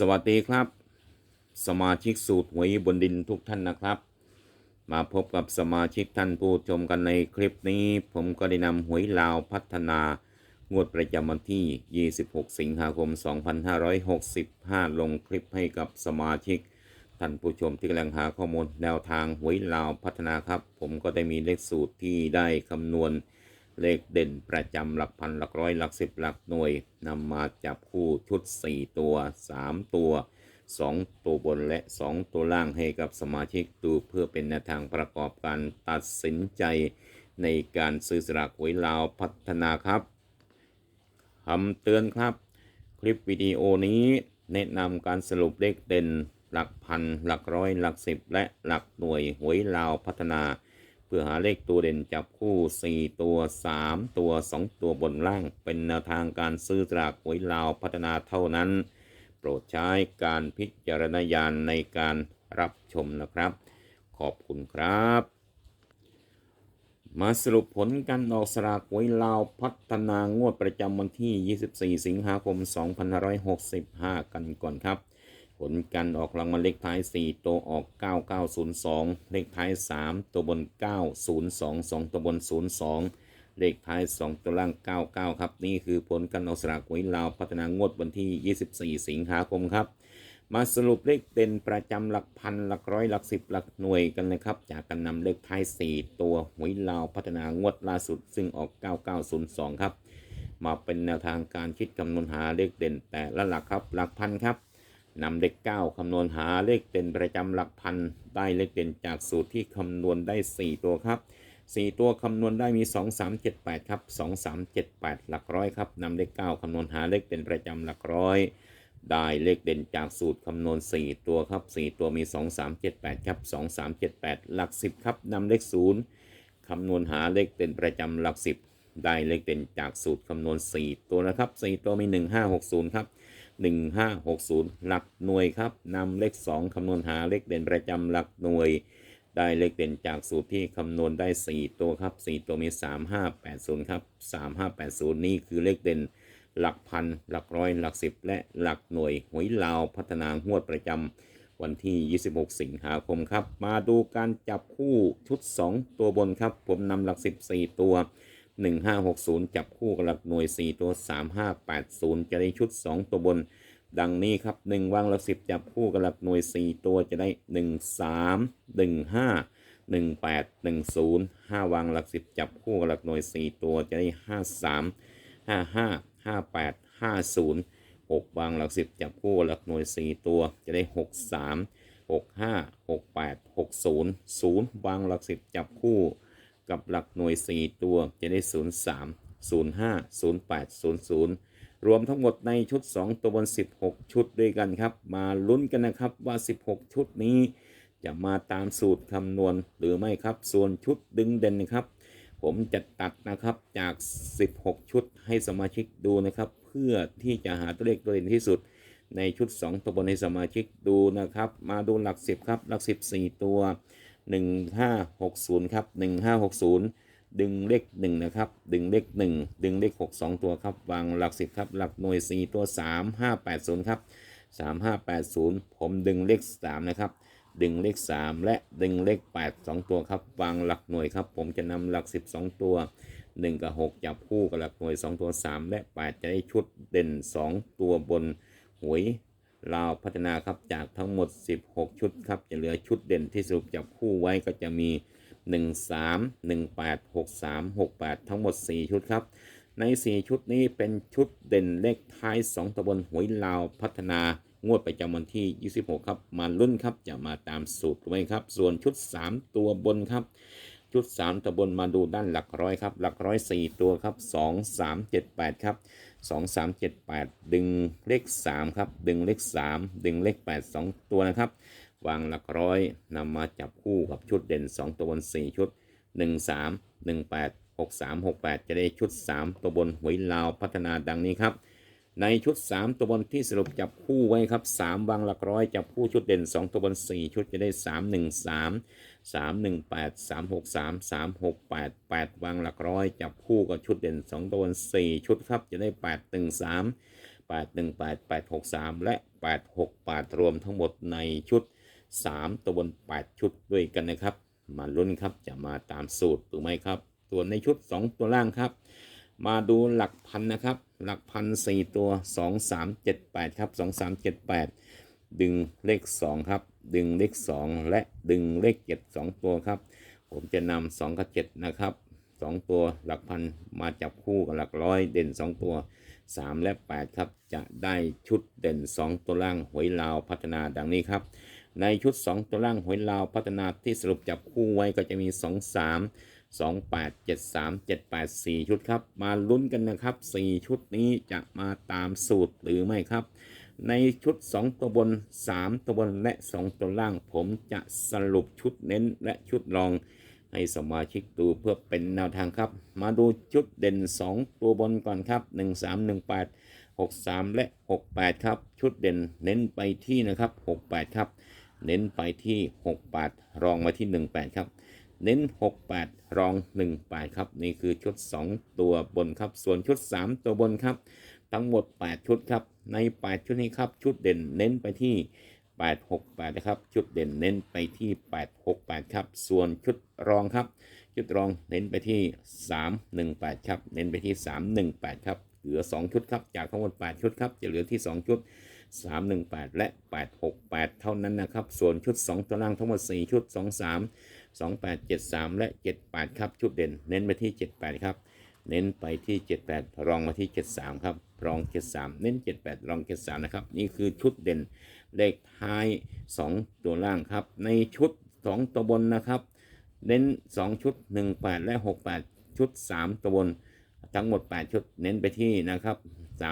สวัสดีครับ สมาชิกสูตรหวยบนดินทุกท่านนะครับ มาพบกับสมาชิกท่านผู้ชมกันในคลิปนี้ ผมก็ได้นำหวยลาวพัฒนางวดประจำวันที่ 26 สิงหาคม 2565 ลงคลิปให้กับสมาชิก ท่านผู้ชมที่กำลังหาข้อมูลแนวทางหวยลาวพัฒนาครับ ผมก็ได้มีเลขสูตรที่ได้คำนวณ เลขเด่นประจำหลักพันหลักร้อยหลักสิบหลักหน่วยนำมาจับคู่ชุด 4 ตัว 3 ตัว 2 ตัวบนและ 2 ตัวล่างให้กับสมาชิกดูเพื่อเป็นแนวทางประกอบการตัดสินใจในการซื้อสลากหวยลาวพัฒนาครับคำเตือนครับ คลิปวิดีโอนี้แนะนำการสรุปเลขเด่น หลักพัน หลักร้อย หลักสิบ และหลักหน่วยหวยลาวพัฒนา เพื่อหาเลขตัวเด่นจับคู่ 4 ตัว 3 ตัว 2 ตัวบนล่าง เป็นแนวทางการซื้อสลากหวยลาวพัฒนาเท่านั้น โปรดใช้การพิจารณญาณในการรับชมนะครับ ขอบคุณครับ มาสรุปผลการออกสลากหวยลาวพัฒนางวดประจำวันที่ 24 สิงหาคม 2565 กันก่อนครับ ผลการออกรางวัลเลขท้าย 4 ตัวออก 9902 เลขท้าย 3 ตัวบน 902 2 ตัวบน 02 เลขท้าย 2 ตัวล่าง 99 ครับ นี่คือผลการออกสลากหวยลาวพัฒนางวดวันที่ 24 สิงหาคมครับ มาสรุปเลขเด่นประจำหลักพันหลักร้อยหลักสิบหลักหน่วยกันเลยครับ จากการนำเลขท้าย 4 ตัวหวยลาวพัฒนางวดล่าสุดซึ่งออก 9902 ครับมาเป็นแนวทางการคิดคำนวณหาเลขเด่นแต่ละหลักครับหลักพันครับ นำเลข9คำนวณหาเลขเด่นประจำหลักพันได้เลขเด่นจากสูตรที่คำนวณได้ 4 ตัวครับ 4 ตัวคำนวณได้มี 2 3 7 8 ครับ 2 3 7 8 หลักร้อยครับนำเลข9คำนวณหาเลขเด่นประจำหลักร้อย ได้เลขเด่นจากสูตรคำนวณ 4 ตัวครับ 4 ตัวมี 2 3 7 8 ครับ 2 3 7 8 หลัก 10 ครับนำเลข 0คำนวณหาเลขเด่นประจำหลัก 10 ได้เลขเด่นจากสูตรคำนวณ 4 ตัวนะครับ 4 ตัวมี 1 5 6 0 ครับ 1560 หลักหน่วยครับนำเลข 2 คำนวณหาเลขเด่นประจำหลักหน่วย ได้เลขเด่นจากสูตรที่คำนวณได้ 4 ตัวครับ 4 ตัวมี 3580 ครับ 3580 นี่คือเลขเด่นหลักพัน หลักร้อย หลักสิบ และหลักหน่วยหวยลาวพัฒนางวดประจำวันที่ 26 สิงหาคมครับ มาดูการจับคู่ชุด 2 ตัวบนครับ ผมนำหลัก 14 ตัว 1560 จับคู่กับหลักหน่วย 4 ตัว 3580 จะได้ชุด 2 ตัวบน ดังนี้ครับ 1 วางหลัก 10 จับคู่กับหลักหน่วย 4 ตัวจะได้ 13 15 18 10 5 วางหลัก 10 จับคู่กับหลักหน่วย 4 ตัวจะได้ 53 55 58 50 6 วางหลัก 10 จับคู่กับหลักหน่วย 4 ตัวจะได้ 63 65 68 60 0 วางหลัก 10 จับคู่ กับหลักหน่วย 4 ตัวจะได้ 03 05 08 00 รวมทั้งหมดในชุด 2 ตัวบน 16 ชุดด้วยกันครับ มาลุ้นกันนะครับว่า 16 ชุดนี้ จะมาตามสูตรคำนวณหรือไม่ครับ ส่วนชุดดึงเด่นนะครับ ผมจะตัดนะครับจาก 16 ชุดให้สมาชิกดูนะครับ เพื่อที่จะหาตัวเลขตัวเด่นที่สุด ในชุด 2 ตัวบนให้สมาชิกดูนะครับ มาดูหลัก 10 ครับ หลัก 14 ตัว 1560ครับ1560 ดึงเลข1นะครับดึงเลข1 ดึงเลข6 2 ตัวครับวางหลัก 10ครับหลักหน่วย 4 ตัว 3580ครับ3580 ผมดึงเลข3นะครับดึงเลข 3 และดึงเลข 8 2 ตัวครับวางหลักหน่วยครับ ผมจะนำหลัก 12 ตัว 1 กับ 6 จับคู่กับหลักหน่วย 2 ตัว 3 และ 8 จะได้ชุดเด่น 2 ตัวบนหวย ลาวพัฒนาครับจากทั้งหมด 16 ชุดครับจะเหลือชุดเด่นที่สรุปจับคู่ไว้ก็จะมี 1 3 1 8 6 3 6 8 ทั้งหมด 4 ชุดครับ ใน 4 ชุดนี้เป็นชุดเด่นเลขท้าย 2ตะบนหวยลาวพัฒนางวดประจำวันที่ 26 ครับ มาลุ้นครับ จะมาตามสูตรไว้ครับ ส่วนชุด 3 ตัวบนครับ ชุด 3ตะบนมาดูด้านหลักร้อยครับ หลักร้อย 4 ตัวครับ 2 3 7 8 ครับ 2 3 7 8 ดึงเลข 3 ครับ ดึงเลข 3 ดึงเลข 8 2 ตัวนะครับ วางหลักร้อยนำมาจับคู่กับชุดเด่น 2 ตัวบน 4 ชุด 1 3 1 8 6 3 6 8 จะได้ชุด 3 ตัวบนหวยลาวพัฒนาดังนี้ครับ ในชุด 3 ตัวบนที่สรุปจับคู่ไว้ครับ 3 วางหลักร้อยจับคู่ชุดเด่น 2 ตัวบน 4 ชุดจะได้ 3 1 3 3 1 8 3 6 3 3 6 8 8 วางหลักร้อยจับคู่กับชุดเด่น 2 ตัวบน 4 ชุดครับจะได้ 8 1 3 818 863 และ 868 รวมทั้งหมดในชุด 3 ตัวบน 8 ชุดด้วยกันนะครับ มาลุ้นครับจะมาตามสูตรหรือไม่ครับส่วนในชุด 2 ตัวล่างครับ มาดูหลักพันนะครับ หลักพันสี่ตัว 2 3 7 8 ครับ 2 3 7 8 ดึงเลข 2 ครับ ดึงเลข 2 และดึงเลข 7 2 ตัวครับ ผมจะนำ2กับ7นะครับ 2 ตัวหลักพันมาจับคู่กับหลักร้อยเด่น 2 ตัว 3 และ 8 ครับ จะได้ชุดเด่น 2 ตัวล่างหวยลาวพัฒนาดังนี้ครับ ในชุด 2 ตัวล่างหวยลาวพัฒนาที่สรุปจับคู่ไว้ก็จะมี 2 3 2 8 7 3 7 8 4 ชุดครับ มาลุ้นกันนะครับ 4 ชุดนี้จะมาตามสูตรหรือไม่ครับ ในชุด 2 ตัวบน 3 ตัวบนและ 2 ตัวล่าง ผมจะสรุปชุดเน้นและชุดรอง ให้สมาชิกดูเพื่อเป็นแนวทางครับ มาดูชุดเด่น 2 ตัวบนก่อนครับ 1 3 1 8 6 3 และ 68 ครับ ชุดเด่นเน้นไปที่นะครับ 68 ครับ เน้นไปที่ 68 รองมาที่ 18 ครับ เน้น 68 รอง18ครับ นี่คือชุด 2 ตัวบนครับ ส่วนชุด 3 ตัวบนครับ ทั้งหมด 8 ชุดครับ ใน 8 ชุดนี้ครับ ชุดเด่นเน้นไปที่ 868 นะครับ ชุดเด่นเน้นไปที่ 868 ครับ ส่วนชุดรองครับ ชุดรองเน้นไปที่ 318 ครับ เน้นไปที่ 318 ครับเหลือ 2 ชุดครับ จากทั้งหมด 8 ชุดครับ จะเหลือที่ 2 ชุด 318 และ 868 เท่านั้นนะครับ ส่วนชุด 2 ตัวล่างทั้งหมด 4 ชุด 23 28 73 และ 78 ครับ ชุดเด่น เน้นไปที่ 78 ครับ เน้นไปที่ 78 รองมาที่ 73 ครับ รอง 73 เน้น 78 รอง 73 นะครับ นี่คือชุดเด่น เลขท้าย 2 ตัวล่างครับ ในชุด 2 ตัวบนนะครับ เน้น 2 ชุด 18 และ 68 ชุด 3 ตัวบน ทั้งหมด 8 ชุด เน้นไปที่นะครับ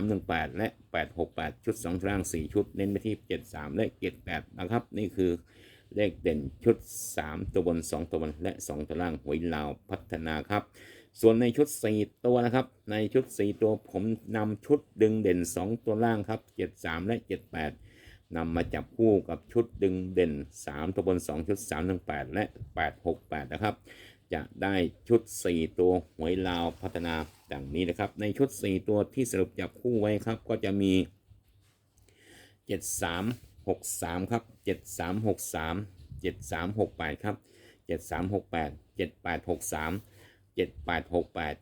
318 และ 868 ชุด2ตัวล่าง 4 ชุด เน้นไปที่ 73 และ 78 นะครับ นี่คือ เลขเด่นชุด 3 ตัวบน 2 ตัวบนและ 2 ตัวล่างหวยลาวพัฒนาครับ ส่วนในชุด 4 ตัวนะครับ ในชุด 4 ตัวผมนำชุดดึงเด่น 2 ตัวล่างครับ 73 และ 78นำมาจับคู่กับชุดดึงเด่น 3 ตัวบน 2 ชุด 318 และ 868 นะครับ จะได้ชุด 4 ตัวหวยลาวพัฒนาดังนี้นะครับ ในชุด 4 ตัวที่สรุปจับคู่ไว้ครับ ก็จะมี 63 ครับ 7363 7368 ครับ 7368 7863 7868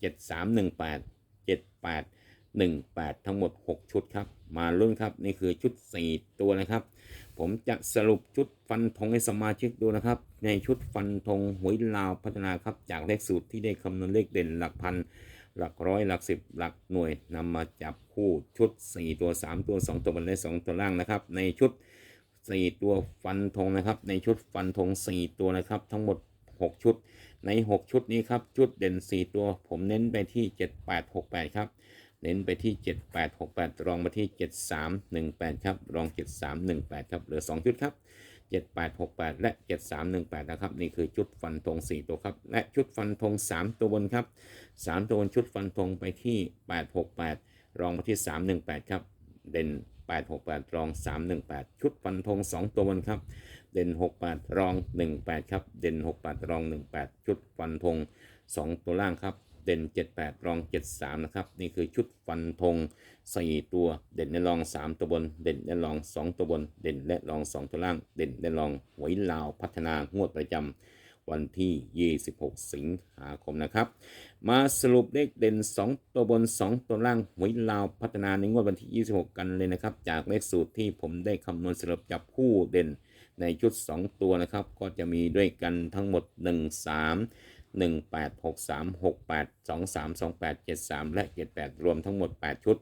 7318 7818 ทั้งหมด 6 ชุดครับ มาลุ้นครับ นี่คือชุด 4 ตัวนะครับ ผมจะสรุปชุดฟันธงให้สมาชิกดูนะครับ ในชุดฟันธงหวยลาวพัฒนาครับ จากเลขสูตรที่ได้คำนวณเลขเด่นหลักพัน หลักร้อยหลักสิบหลักหน่วยนำมาจับคู่ชุด 4 ตัว 3 ตัว 2 ตัวบนและ 2 ตัวล่างนะครับ ในชุด 4 ตัวฟันธงนะครับ ในชุดฟันธง4 ตัวนะครับ ทั้งหมด 6 ชุด ใน 6 ชุดนี้ครับ ชุดเด่น 4 ตัวผมเน้นไปที่ 7868 ครับ เน้นไปที่ 7868 รองมาที่ 7318 ครับ รอง 7318 ครับ เหลือ 2 ชุดครับ 7868 และ 7318 นะครับ นี่คือชุดฟันธง4 ตัวครับ และชุดฟันธง3 ตัวบนครับ 3 ตัวบนชุดฟันธงไปที่ 868 รองมาที่ 318 ครับ เด่น 868 รอง 318 ชุดฟันธง2 ตัวบนครับ เด่น 68 รอง 18 ครับ เด่น 68 รอง 18 ชุดฟันธง2 ตัวล่างครับ เด่น 78 รอง 73 นะครับ นี่คือชุดฟันธง 4 ตัว เด่นและรอง 3 ตัวบน เด่นและรอง 2 ตัวบน เด่นและรอง 2 ตัวล่าง เด่นและรองหวยลาวพัฒนางวดประจำวันที่ 26 สิงหาคมนะครับ มาสรุปเลขเด่น 2 ตัวบน 2 ตัวล่างหวยลาวพัฒนาในงวดวันที่ 26 กันเลยนะครับ จากเลขสูตรที่ผมได้คำนวณสรุปจับคู่เด่นในชุด 2 ตัวนะครับ ก็จะมีด้วยกันทั้งหมด 1 3 1 8 6 3 6 8 2 3 2 8 7 3และ 78 รวมทั้งหมด 8 ชุด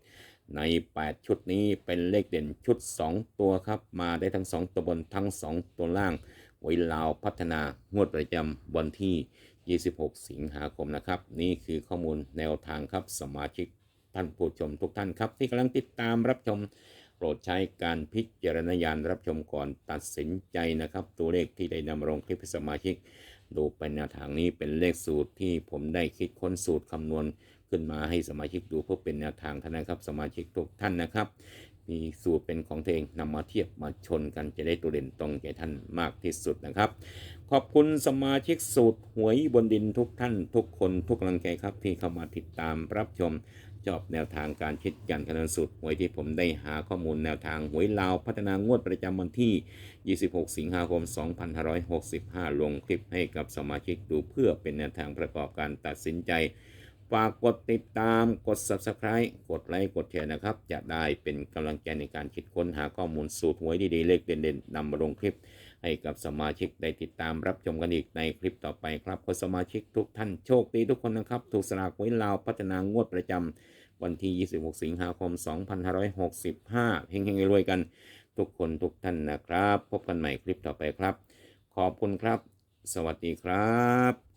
ใน 8 ชุดนี้เป็นเลขเด่นชุด 2 ตัวครับ มาได้ทั้ง 2 ตัวบนทั้ง 2 ตัวล่าง ไว้ลาวพัฒนางวดประจำวันที่ 26 สิงหาคมนะครับ นี่คือข้อมูลแนวทางครับสมาชิกท่านผู้ชมทุกท่านครับ ที่กำลังติดตามรับชมโปรดใช้การพิจารณญาณรับชมก่อนตัดสินใจนะครับ ตัวเลขที่ได้นำลงคลิปสมาชิก ดูเป็นแนวทางนี้เป็นเลขสูตรที่ผมได้คิดค้นสูตรคำนวณขึ้นมาให้สมาชิกดูเพื่อเป็นแนวทางเท่านั้นครับ สมาชิกทุกท่านนะครับ มีสูตรเป็นของตัวเองนำมาเทียบมาชนกันจะได้ตัวเด่นตรงใจท่านมากที่สุดนะครับ ขอบคุณสมาชิกสูตรหวยบนดินทุกท่าน ทุกคนทุกกำลังใจครับที่เข้ามาติดตามรับชม ชอบแนวทางการคิดการคำนวณสูตรหวยที่ผมได้หาข้อมูลแนวทางหวยลาวพัฒนางวดประจำวันที่ 26 สิงหาคม 2565 ลงคลิปให้กับสมาชิกดูเพื่อเป็นแนวทางประกอบการตัดสินใจ ฝากกดติดตามกด Subscribe กดไลค์กดแชร์นะครับ จะได้เป็นกำลังใจในการคิดค้นหาข้อมูลสูตรหวยดีๆ เลขเด่นๆนำมาลงคลิป ให้กับสมาชิกได้ติดตามรับชมกันอีกในคลิปต่อไปครับขอสมาชิกทุกท่านโชคดีทุกคนนะครับ ถูกสลากไว้ลาวพัฒนางวดประจำวันที่ 26 สิงหาคม 2565เฮงๆรวยกัน ทุกคนทุกท่านนะครับ พบกันใหม่คลิปต่อไปครับ ขอบคุณครับ สวัสดีครับ